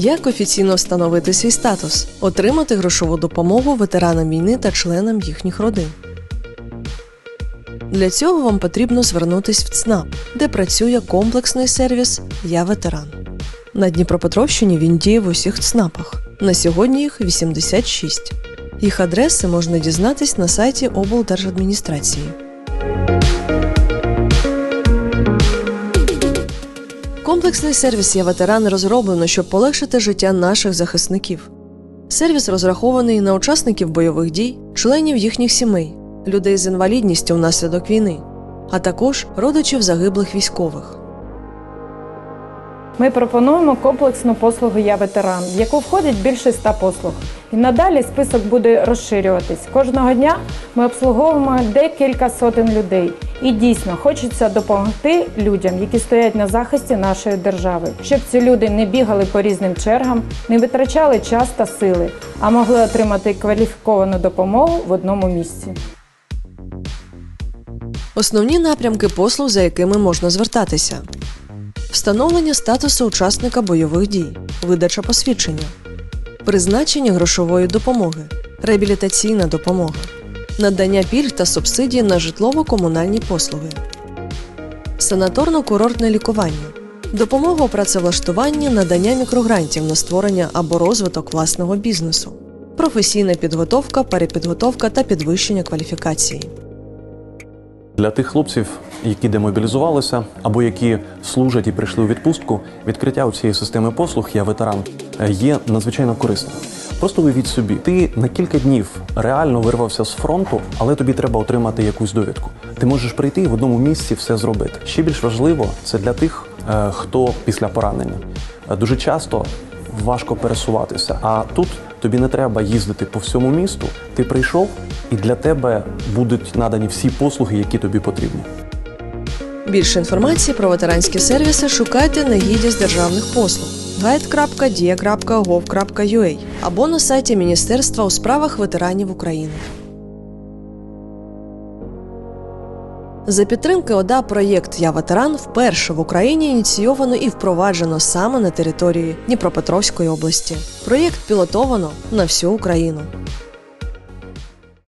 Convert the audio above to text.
Як офіційно встановити свій статус, отримати грошову допомогу ветеранам війни та членам їхніх родин. Для цього вам потрібно звернутись в ЦНАП, де працює комплексний сервіс Я ветеран. На Дніпропетровщині він діє в усіх ЦНАПах. На сьогодні їх 86. Їх адреси можна дізнатись на сайті облдержадміністрації. Комплексний сервіс «Я ветеран» розроблено, щоб полегшити життя наших захисників. Сервіс розрахований на учасників бойових дій, членів їхніх сімей, людей з інвалідністю внаслідок війни, а також родичів загиблих військових. Ми пропонуємо комплексну послугу Я ветеран, в яку входить більше ста послуг. І надалі список буде розширюватись. Кожного дня ми обслуговуємо декілька сотень людей. І дійсно хочеться допомогти людям, які стоять на захисті нашої держави, щоб ці люди не бігали по різним чергам, не витрачали час та сили, а могли отримати кваліфіковану допомогу в одному місці. Основні напрямки послуг, за якими можна звертатися: встановлення статусу учасника бойових дій, видача посвідчення, призначення грошової допомоги, реабілітаційна допомога, надання пільг та субсидій на житлово-комунальні послуги, санаторно-курортне лікування, допомога у працевлаштуванні, надання мікрогрантів на створення або розвиток власного бізнесу, професійна підготовка, перепідготовка та підвищення кваліфікації. Для тих хлопців, які демобілізувалися або які служать і прийшли у відпустку, відкриття у цієї системи послуг я ветеран є надзвичайно корисним. Просто уявіть собі, ти на кілька днів реально вирвався з фронту, але тобі треба отримати якусь довідку. Ти можеш прийти і в одному місці все зробити. Ще більш важливо це для тих, е, хто після поранення. Е, Дуже часто важко пересуватися. А тут тобі не треба їздити по всьому місту. Ти прийшов, і для тебе будуть надані всі послуги, які тобі потрібні. Більше інформації про ветеранські сервіси шукайте на гіді з державних послуг guide.dia.gov.ua або на сайті Міністерства у справах ветеранів України. За підтримки ОДА проєкт Я ветеран вперше в Україні ініційовано і впроваджено саме на території Дніпропетровської області. Проєкт пілотовано на всю Україну.